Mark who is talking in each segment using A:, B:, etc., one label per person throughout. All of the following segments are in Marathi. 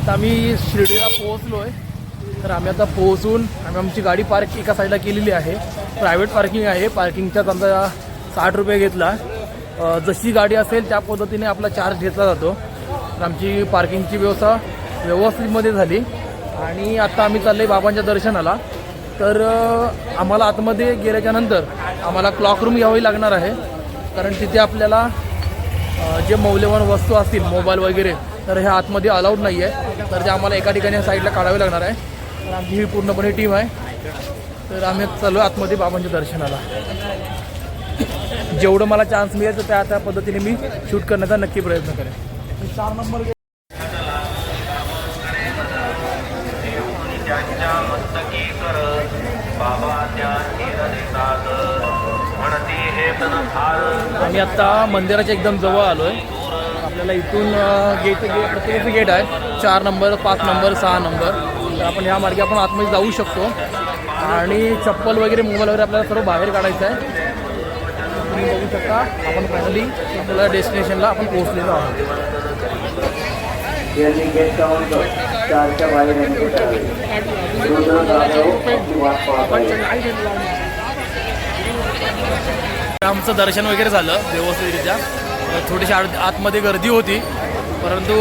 A: आता आम्ही शिर्डीला पोहोचलो आहे तर आम्ही आता पोहोचून आम्ही आमची गाडी पार्क एका साईडला केलेली आहे. प्रायव्हेट पार्किंग आहे. पार्किंगचाच आमचा साठ रुपये घेतला. जशी गाडी असेल त्या पद्धतीने आपला चार्ज घेतला जातो. तर आमची पार्किंगची व्यवस्था व्यवस्थितमध्ये झाली. आणि आता आम्ही चाललो आहे बाबांच्या दर्शनाला. तर आम्हाला आतमध्ये गेल्याच्यानंतर आम्हाला क्लॉक रूम घ्यावी लागणार आहे. कारण तिथे आपल्याला जे मौल्यवान वस्तू असतील मोबाईल वगैरे तर हे आतमध्ये अलाउड नाही आहे तर ते आम्हाला एका ठिकाणी साईडला काढावे लागणार आहे. तर आमची ही पूर्णपणे टीम आहे. तर आम्ही चालू आतमध्ये बाबांच्या दर्शनाला. जेवढं मला चान्स मिळेल तर त्या त्या पद्धतीने मी शूट करण्याचा नक्की प्रयत्न करेन. चार नंबर आम्ही आत्ता मंदिराच्या एकदम जवळ आलो आहे आपल्याला इथून गेट गे प्रत्येकाचं गेट आहे. चार नंबर पाच नंबर सहा नंबर तर आपण ह्या मार्गे आपण आतमध्ये जाऊ शकतो. आणि चप्पल वगैरे मोबाईल वगैरे आपल्याला सर्व बाहेर काढायचं आहे. तुम्ही बघू शकता आपण फायनली आपल्याला डेस्टिनेशनला आपण पोहोचलेलो आहोत.
B: गेट.
A: आमचं दर्शन वगैरे झालं व्यवस्थितरित्या. थोडीशी आत आतमध्ये गर्दी होती. परंतु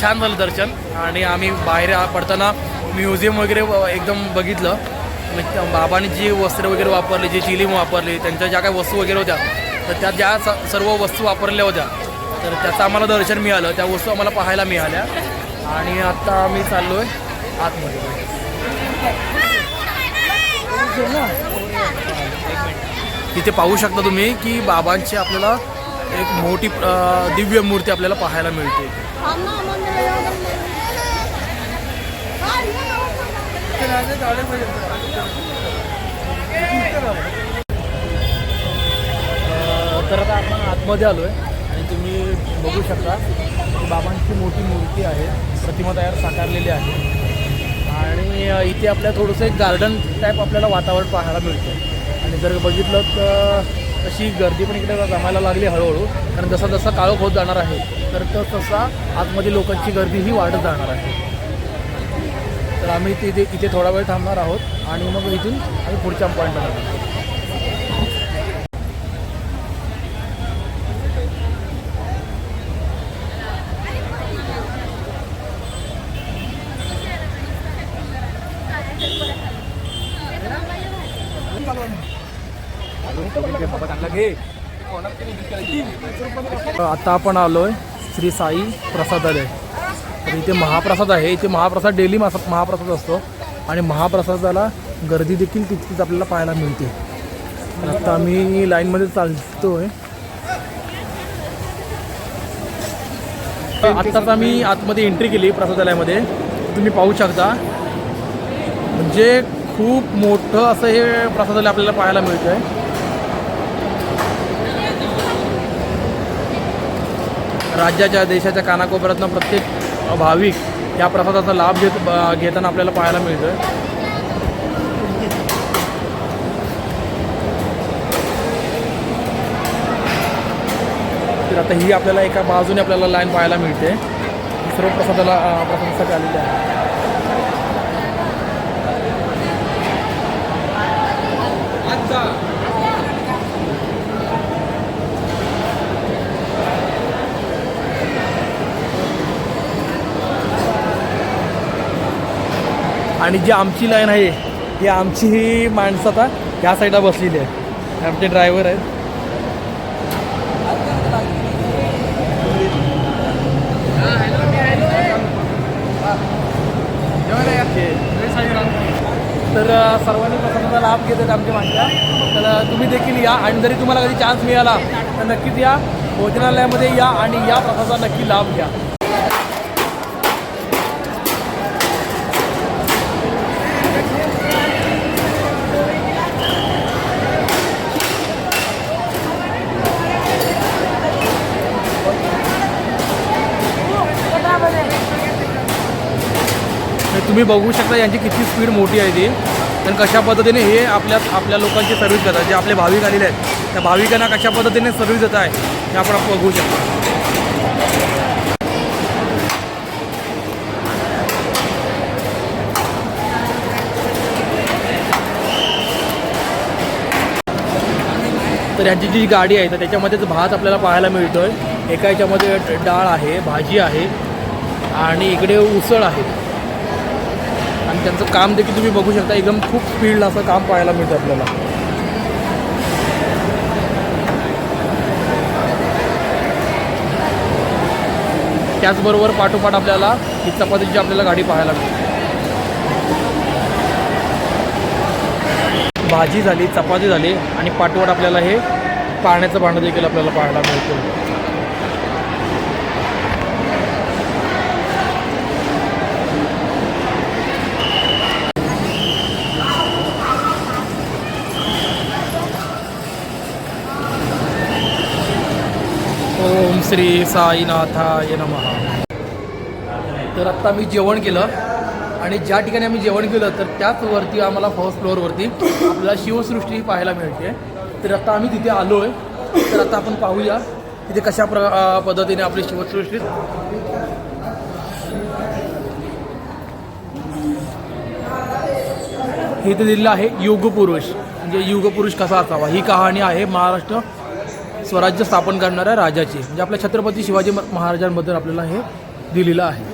A: छान झालं दर्शन. आणि आम्ही बाहेर पडताना म्युझियम वगैरे एकदम बघितलं. बाबांनी जी वस्त्र वगैरे वापरली जी चिलीम वापरली त्यांच्या ज्या काही वस्तू वगैरे होत्या तर त्या ज्या स- सर्व वस्तू वापरल्या होत्या तर त्याचं आम्हाला दर्शन मिळालं. त्या वस्तू आम्हाला पाहायला मिळाल्या. आणि आत्ता आम्ही चाललो आहे आतमध्ये. तिथे पाहू शकता तुम्ही की बाबांचे आपल्याला एक मोठी दिव्य मूर्ती आपल्याला पाहायला मिळते. तर आता आपण आतमध्ये आलो आहे आणि तुम्ही बघू शकता की बाबांची मोठी मूर्ती आहे प्रतिमा तयार साकारलेली आहे. आणि इथे आपल्या थोडंसं एक गार्डन टाईप आपल्याला वातावरण पाहायला मिळतं. आणि जर बघितलं तर तशी गर्दी पण इकडे जमायला लागली हळूहळू. कारण जसा जसा काळोख होत जाणार आहे तर तो तसा आतमध्ये लोकांची गर्दी ही वाढत जाणार आहे. तर आम्ही तिथे इथे थोडा वेळ थांबणार आहोत आणि मग इथून आम्ही पुढच्या पॉईंटला जाणार आता आपण आलोय श्री साई प्रसादालय. तर इथे महाप्रसाद आहे. इथे महाप्रसाद डेली मासा महाप्रसाद असतो. आणि महाप्रसादाला गर्दी देखील तितकीच आपल्याला पाहायला मिळते. आता आम्ही लाईनमध्ये चालतोय. आत्ताच आम्ही आतमध्ये एंट्री केली प्रसादालयामध्ये. तुम्ही पाहू शकता. म्हणजे खूप मोठं असं हे प्रसादालय आपल्याला पाहायला मिळतं आहे राज्याच्या देशाच्या कानाकोपऱ्यातनं प्रत्येक भाविक या प्रसादाचा लाभ घेत घेताना आपल्याला पाहायला मिळतं तर आता ही आपल्याला एका बाजूने आपल्याला लाईन पाहायला मिळते. सर्व प्रसादाला प्रसादासाठी आलेली आहे. आणि जी आमची लाईन आहे ही आमची ही माणसं आता ह्या साईडला बसलेली आहे आमचे ड्रायव्हर आहेत. तर सर्वांनी प्रसादाचा लाभ घेत आहेत आमच्या माणसा. तर तुम्ही देखील या आणि जरी तुम्हाला कधी चान्स मिळाला तर नक्कीच या भोजनालयामध्ये या आणि या प्रसादाचा नक्की लाभ घ्या. तुम्ही बघू शकता यांची किती स्पीड मोठी आहे ती. आणि कशा पद्धतीने हे आपल्या आपल्या लोकांची सर्व्हिस देतात जे आपले भाविक आलेले आहेत त्या भाविकांना कशा पद्धतीने सर्व्हिस देत आहे हे आपण बघू शकतो. तर यांची जी गाडी आहे तर त्याच्यामध्येच भात आपल्याला पाहायला मिळतोय. एका याच्यामध्ये डाळ आहे भाजी आहे आणि इकडे उसळ आहे. आणि त्यांचं काम देखील तुम्ही बघू शकता. एकदम खूप स्पीडला असं काम पाहायला मिळतं आपल्याला. त्याचबरोबर पाठोपाठ आपल्याला ही चपातीची आपल्याला गाडी पाहायला मिळते. भाजी झाली चपाती झाली आणि पाठोपाठ आपल्याला हे पाण्याचं भांडं देखील आपल्याला पाहायला मिळतं. ओम श्री साईनाथाय नमः. तर आत्ता मी जेवण केलं आणि ज्या ठिकाणी आम्ही जेवण केलं तर त्याचवरती आम्हाला फर्स्ट फ्लोअरवरती आपल्याला शिवसृष्टी पाहायला मिळते. तर आता आम्ही तिथे आलो आहे. तर आता आपण पाहूया तिथे कशा प्र पद्धतीने आपली शिवसृष्टी. हे ते दिलेलं आहे युगपुरुष. म्हणजे युगपुरुष कसा असावा? ही कहाणी आहे महाराष्ट्र स्वराज्य स्थापन करणाऱ्या राजाची म्हणजे आपल्या छत्रपती शिवाजी महाराजांबद्दल आपल्याला हे दिलेलं आहे.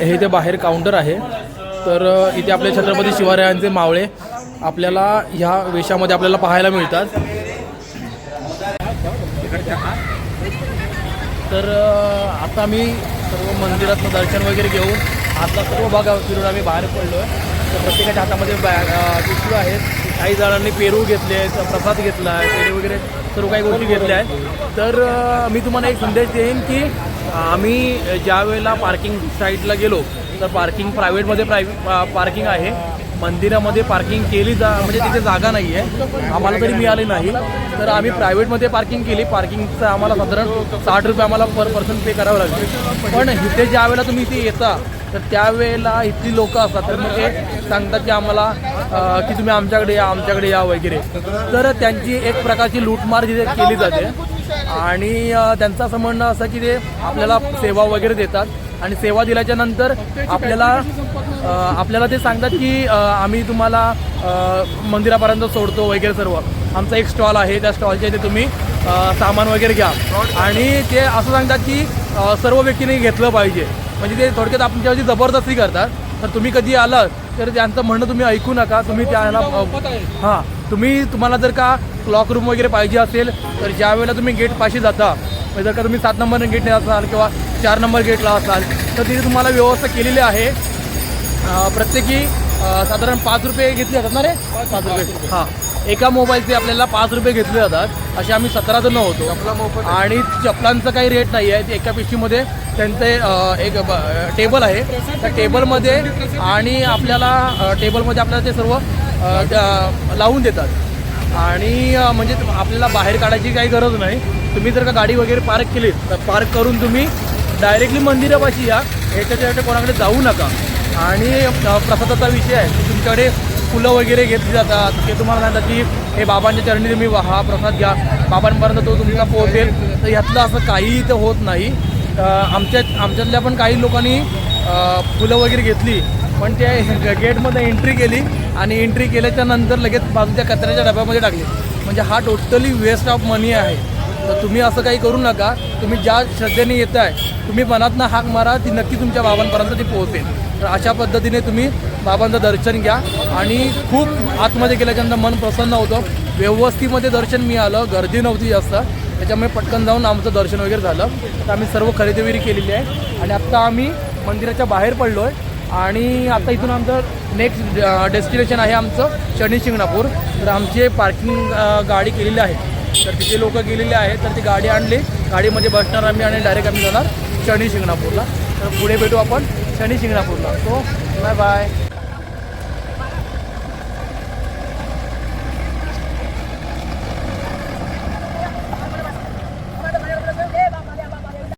A: हे इथे बाहेर काउंटर आहे. तर इथे आपले छत्रपती शिवरायांचे मावळे आपल्याला ह्या वेशामध्ये आपल्याला पाहायला मिळतात. तर आता मी सर्व मंदिरातलं दर्शन वगैरे घेऊन आता सर्व भागा फिरून आम्ही बाहेर पडलो आहे तर प्रत्येकाच्या हातामध्ये बॅग पिशव्या आहेत. काही जणांनी पेरू घेतले आहेत प्रसाद घेतला आहे पेरू वगैरे सर्व काही गोष्टी घेतल्या आहेत. तर मी तुम्हाला एक संदेश देईन की आम्ही ज्या वेळेला पार्किंग साईडला गेलो तर पार्किंग प्रायव्हेटमध्ये प्राय पार्किंग आहे. मंदिरामध्ये पार्किंग केली जा म्हणजे तिथे जागा नाही आहे. आम्हाला तरी मिळाली नाही. तर आम्ही प्रायव्हेटमध्ये पार्किंग केली. पार्किंगचं आम्हाला साधारण साठ रुपये आम्हाला पर पर्सन पे करावं लागते पण इथे ज्या वेळेला तुम्ही इथे येता तर त्यावेळेला इथली लोकं असतात. तर मग ते सांगतात की आम्हाला की तुम्ही आमच्याकडे या आमच्याकडे या वगैरे. तर त्यांची एक प्रकारची लूटमार जिथे केली जाते. आणि त्यांचं असं म्हणणं असं की ते आपल्याला सेवा वगैरे देतात. आणि सेवा दिल्याच्या नंतर आपल्याला आपल्याला ते सांगतात की आम्ही तुम्हाला मंदिरापर्यंत सोडतो वगैरे सर्व. आमचा एक स्टॉल आहे. त्या स्टॉलच्या इथे तुम्ही सामान वगैरे घ्या. आणि ते असं सांगतात की सर्व व्यक्तीने घेतलं पाहिजे. म्हणजे ते थोडक्यात आमच्यावरती जबरदस्ती करतात तर तुम्ही कधी आलात तर त्यांचं म्हणणं तुम्ही ऐकू नका. तुम्ही त्याला हां तुम्ही तुम्हाला जर का क्लॉक रूम वगैरे पाहिजे असेल तर ज्या वेळेला तुम्ही गेट पाशी जाता म्हणजे जर का तुम्ही सात नंबर गेटने असाल किंवा चार नंबर गेटला असाल तर तिथे तुम्हाला व्यवस्था केलेली आहे. प्रत्येकी साधारण पाच रुपये घेतले जातात ना रे? पाच रुपये. हां. एका मोबाईलचे आपल्याला पाच रुपये घेतले जातात. असे आम्ही सतरा जण होतो. आणि चपलांचं काही रेट नाही आहे ते एका पिशवीमध्ये त्यांचे एक ब- टेबल आहे. त्या टेबलमध्ये आणि आपल्याला टेबलमध्ये आपल्याला ते सर्व लावून देतात. आणि म्हणजे आपल्याला बाहेर काढायची काही गरज नाही. तुम्ही जर का गाडी वगैरे पार्क केली तर पार्क करून तुम्ही डायरेक्टली मंदिरापाशी या. ह्याच्या कोणाकडे जाऊ नका. आणि प्रसादाचा विषय आहे. की तुमच्याकडे फुलं वगैरे घेतली जातात. ते तुम्हाला सांगतात की हे बाबांच्या चरणी तुम्ही वाहा प्रसाद घ्या. बाबांपर्यंत तो तुमचा पोहोचेल. तर ह्यातलं असं काहीही इथं होत नाही. आमच्या आमच्यातल्या पण काही लोकांनी फुलं वगैरे घेतली पण ते गेटमध्ये एंट्री केली आणि एंट्री केल्याच्यानंतर लगेच बाजूच्या कचऱ्याच्या डब्यामध्ये टाकली. म्हणजे हा टोटली वेस्ट ऑफ मनी आहे. तर तुम्ही असं काही करू नका. तुम्ही ज्या श्रद्धेने येत आहे तुम्ही मनातनं हाक मारा ती नक्की तुमच्या बाबांपर्यंत ती पोहोचेल. तर अशा पद्धतीने तुम्ही बाबांचं दर्शन घ्या आणि खूप आतमध्ये गेल्याच्यानंतर मन प्रसन्न होतं. व्यवस्थितमध्ये दर्शन मिळालं. गर्दी नव्हती जास्त. त्याच्यामुळे पटकन जाऊन आमचं दर्शन वगैरे झालं. तर आम्ही सर्व खरेदी वगैरे केलेली आहे. आणि आत्ता आम्ही मंदिराच्या बाहेर पडलो आहे आणि आता इथून आमचं नेक्स्ट डेस्टिनेशन आहे आमचं शनी शिंगणापूर. तर आमची पार्किंग गाडी केलेली आहे. तर तिथे लोक गेलेले आहेत. तर ती गाडी आणली. गाडीमध्ये बसणार आम्ही आणि डायरेक्ट आम्ही जाणार शनी शिंगणापूरला. तर पुढे भेटू आपण शनी शिंगणापूरला. So bye bye